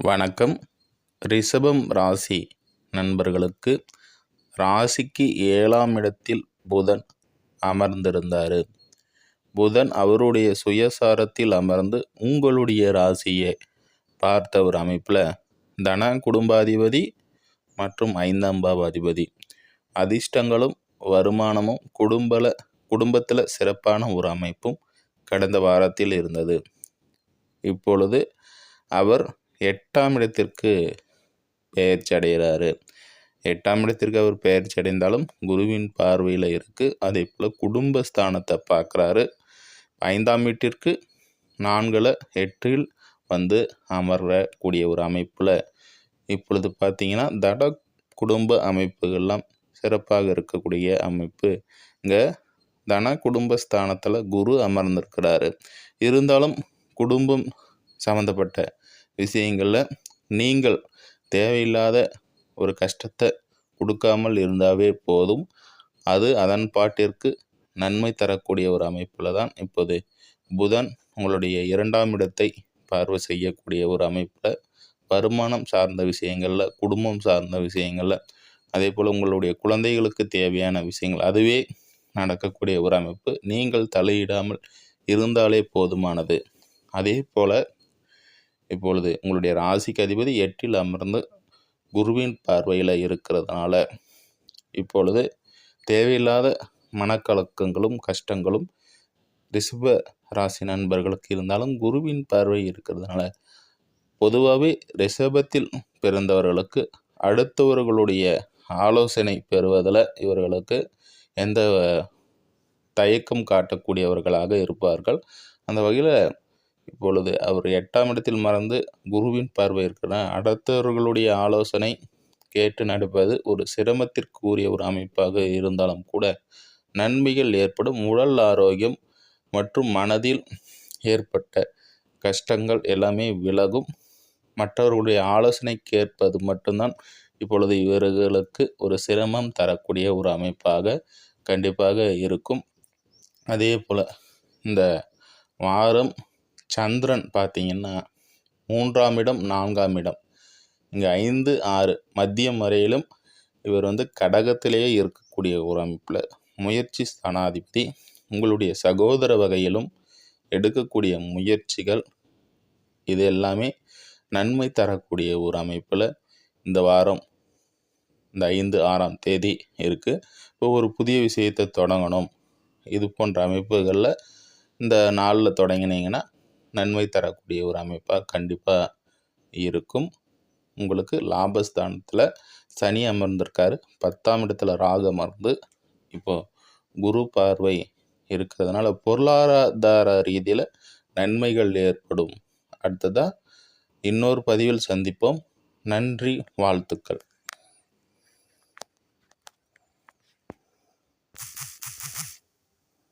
வணக்கம். ரிஷபம் ராசி நண்பர்களுக்கு ராசிக்கு ஏழாம் இடத்தில் புதன் அமர்ந்திருந்தார். புதன் அவருடைய சுயசாரத்தில் அமர்ந்து உங்களுடைய ராசியை பார்த்த ஒரு அமைப்பில் தன குடும்பாதிபதி மற்றும் ஐந்தாம் பாவாதிபதி. அதிர்ஷ்டங்களும் வருமானமும் குடும்பல குடும்பத்தில் சிறப்பான ஒரு அமைப்பும் கடந்த வாரத்தில் இருந்தது. இப்பொழுது அவர் எட்டாம் இடத்திற்கு பெயர்ச்சி அடைகிறாரு எட்டாம் இடத்திற்கு அவர் பெயர்ச்சி அடைந்தாலும் குருவின் பார்வையில் இருக்குது அதே போல் குடும்பஸ்தானத்தை பார்க்குறாரு. ஐந்தாம் வீட்டிற்கு நான்கில் எட்டில் வந்து அமரக்கூடிய ஒரு அமைப்பில் இப்பொழுது பார்த்தீங்கன்னா தட குடும்ப அமைப்புகள்லாம் சிறப்பாக இருக்கக்கூடிய அமைப்பு. இங்கே தன குடும்பஸ்தானத்தில் குரு அமர்ந்திருக்கிறாரு. இருந்தாலும் குடும்பம் சம்மந்தப்பட்ட விஷயங்களில் நீங்கள் தேவையில்லாத ஒரு கஷ்டத்தை கொடுக்காமல் இருந்தாவே போதும். அது அதன் பாட்டிற்கு நன்மை தரக்கூடிய ஒரு அமைப்பில் தான் இப்போது புதன் உங்களுடைய இரண்டாம் இடத்தை பார்வை செய்யக்கூடிய ஒரு அமைப்பில் வருமானம் சார்ந்த விஷயங்களில் குடும்பம் சார்ந்த விஷயங்களில் அதே போல் உங்களுடைய குழந்தைகளுக்கு தேவையான விஷயங்கள் அதுவே நடக்கக்கூடிய ஒரு அமைப்பு. நீங்கள் தலையிடாமல் இருந்தாலே போதுமானது. அதே போல் இப்பொழுது உங்களுடைய ராசிக்கு அதிபதி எட்டில் அமர்ந்து குருவின் பார்வையில் இருக்கிறதுனால இப்பொழுது தேவையில்லாத மனக்கலக்கங்களும் கஷ்டங்களும் ரிஷப ராசி நண்பர்களுக்கு இருந்தாலும் குருவின் பார்வை இருக்கிறதுனால பொதுவாகவே ரிஷபத்தில் பிறந்தவர்களுக்கு அடுத்தவர்களுடைய ஆலோசனை பெறுவதில் இவர்களுக்கு எந்த தயக்கம் காட்டக்கூடியவர்களாக இருப்பார்கள். அந்த வகையில் இப்பொழுது அவர் எட்டாம் இடத்தில் மறந்து குருவின் பார்வை இருக்கிற அடுத்தவர்களுடைய ஆலோசனை கேட்டு நடப்பது ஒரு சிரமத்திற்குரிய ஒரு அமைப்பாக இருந்தாலும் கூட நன்மைகள் ஏற்படும். உடல் ஆரோக்கியம் மற்றும் மனதில் ஏற்பட்ட கஷ்டங்கள் எல்லாமே விலகும். மற்றவர்களுடைய ஆலோசனை கேட்பது மட்டும்தான் இப்பொழுது இவர்களுக்கு ஒரு சிரமம் தரக்கூடிய ஒரு அமைப்பாக கண்டிப்பாக இருக்கும். அதே போல் இந்த வாரம் சந்திரன் பார்த்தீங்கன்னா மூன்றாம் இடம் நான்காம் இடம். இங்கே ஐந்து ஆறு. மத்தியம் வரையிலும் இவர் வந்து கடகத்திலேயே இருக்கக்கூடிய ஒரு அமைப்பில் முயற்சி ஸ்தானாதிபதி. உங்களுடைய சகோதர வகையிலும் எடுக்கக்கூடிய முயற்சிகள் இது எல்லாமே நன்மை தரக்கூடிய ஒரு அமைப்பில் இந்த வாரம் இந்த ஐந்து ஆறாம் தேதி இருக்குது இப்போ ஒரு புதிய விஷயத்தை தொடங்கணும். இது போன்ற அமைப்புகளில் இந்த நாளில் தொடங்கினீங்கன்னா நன்மை தரக்கூடிய ஒரு அமைப்பாக கண்டிப்பாக இருக்கும். உங்களுக்கு லாபஸ்தானத்தில் சனி அமர்ந்திருக்காரு. பத்தாம் இடத்துல ராகு அமர்ந்து இப்போது குரு பார்வை இருக்கிறதுனால பொருளாதார ரீதியில் நன்மைகள் ஏற்படும். அடுத்ததாக இன்னொரு பதிவில் சந்திப்போம். நன்றி வாழ்த்துக்கள்.